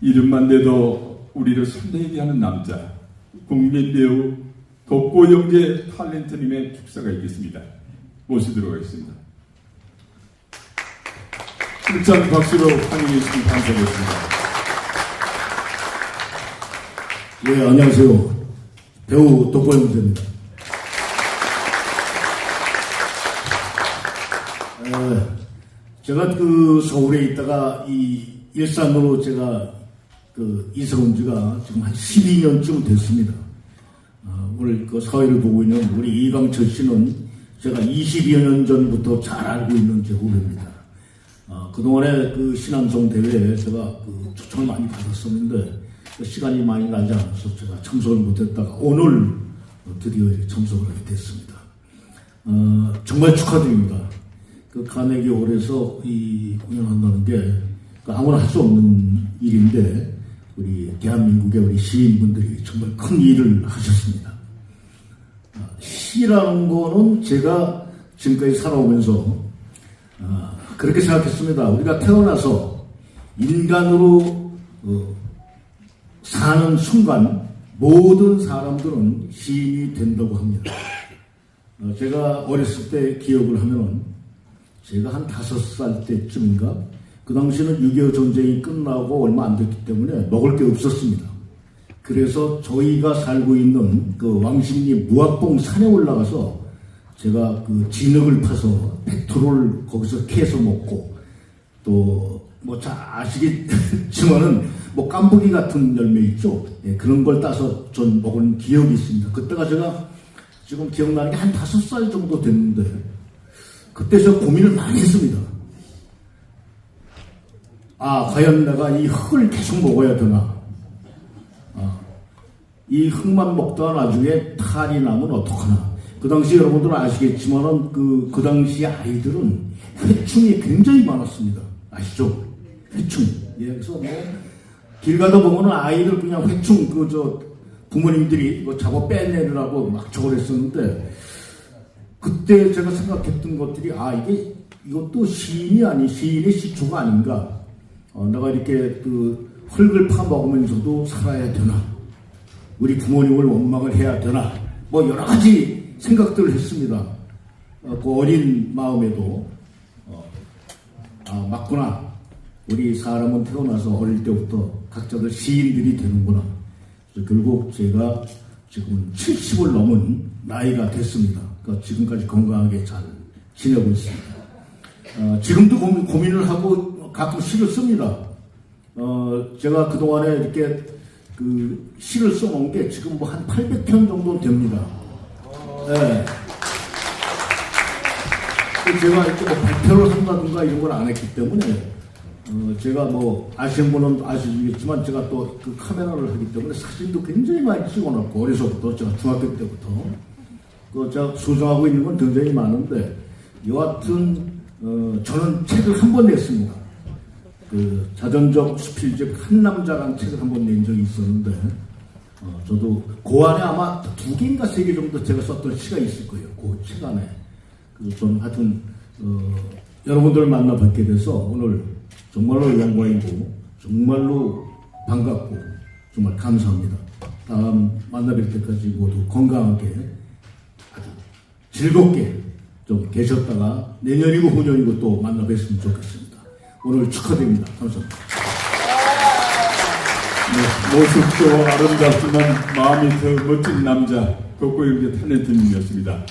이름만 내도 우리를 설레게 하는 남자, 국민 배우 덕고 영재 탤런트님의 축사가 있겠습니다. 모시도록 하겠습니다. 힘찬 박수로 환영해 주시기 감사드립니다. 예, 안녕하세요. 배우 독보영재입니다. 에, 제가 그 서울에 있다가 이 일산으로 제가 그 이사 온 지가 지금 한 12년쯤 됐습니다. 어, 오늘 그 사회를 보고 있는 우리 이강철 씨는 제가 20여 년 전부터 잘 알고 있는 제 후배입니다. 어, 그동안에 그 신앙송 대회에 제가 그 초청을 많이 받았었는데 그 시간이 많이 나지 않아서 제가 참석을 못했다가 오늘 어, 드디어 참석을 하게 됐습니다. 어, 정말 축하드립니다. 그 카네기 홀에서 이 공연한다는 게그 아무나 할 수 없는 일인데 우리 대한민국의 우리 시인분들이 정말 큰 일을 하셨습니다. 어, 시라는 거는 제가 지금까지 살아오면서 아, 그렇게 생각했습니다. 우리가 태어나서 인간으로 어, 사는 순간 모든 사람들은 시인이 된다고 합니다. 어, 제가 어렸을 때 기억을 하면은 제가 한 다섯 살 때쯤인가 그 당시는 6.25 전쟁이 끝나고 얼마 안 됐기 때문에 먹을 게 없었습니다. 그래서 저희가 살고 있는 그 왕십리 무학봉 산에 올라가서 제가 그 진흙을 파서 백토를 거기서 캐서 먹고 또 뭐 잘 아시겠지만은 뭐 깐부기 같은 열매 있죠. 예, 그런 걸 따서 전 먹은 기억이 있습니다. 그때가 제가 지금 기억나는 게 한 다섯 살 정도 됐는데 그때 저 고민을 많이 했습니다. 아 과연 내가 이 흙을 계속 먹어야 되나? 이 흙만 먹다가 나중에 탈이 나면 어떡하나. 그 당시 여러분들은 아시겠지만은 그, 그 당시 아이들은 회충이 굉장히 많았습니다. 아시죠? 회충. 예, 그래서 뭐, 길 가다 보면은 아이들 그냥 회충, 그, 저, 부모님들이 이거 잡아 빼내느라고 막 저걸 했었는데, 그때 제가 생각했던 것들이, 아, 이게, 이것도 시인이 아니, 시인의 시초가 아닌가. 어, 내가 이렇게 그, 흙을 파먹으면서도 살아야 되나. 우리 부모님을 원망을 해야 되나 뭐 여러 가지 생각들을 했습니다. 어, 그 어린 마음에도 어, 아 맞구나 우리 사람은 태어나서 어릴 때부터 각자들 시인들이 되는구나. 결국 제가 지금 70을 넘은 나이가 됐습니다. 그러니까 지금까지 건강하게 잘 지내고 있습니다. 어, 지금도 고민, 고민을 하고 가끔 시를 씁니다. 어, 제가 그동안에 이렇게 그 시를 써놓은 게 지금 뭐 한 800편 정도 됩니다. 예. 그 제가 이렇게 뭐 발표를 한다든가 이런 걸 안 했기 때문에 어, 제가 뭐 아시는 분은 아시겠지만 제가 또 그 카메라를 하기 때문에 사진도 굉장히 많이 찍어놨고 어려서부터 제가 중학교 때부터 그 제가 소장하고 있는 건 굉장히 많은데 여하튼 어, 저는 책을 한번 냈습니다. 그 자전적 수필집 한 남자라는 책을 한번 낸 적이 있었는데 어, 저도 그 안에 아마 두 개인가 세 개 정도 제가 썼던 시가 있을 거예요. 그책 안에. 그래서 저는 하여튼 어, 여러분들을 만나 뵙게 돼서 오늘 정말로 영광이고 정말로 반갑고 정말 감사합니다. 다음 만나 뵐 때까지 모두 건강하게 아주 즐겁게 좀 계셨다가 내년이고 후년이고 또 만나 뵀으면 좋겠습니다. 오늘 축하드립니다. 감사합니다. 네, 모습도 아름답지만 마음이 더 멋진 남자 덕고 영재 탤런트님이었습니다.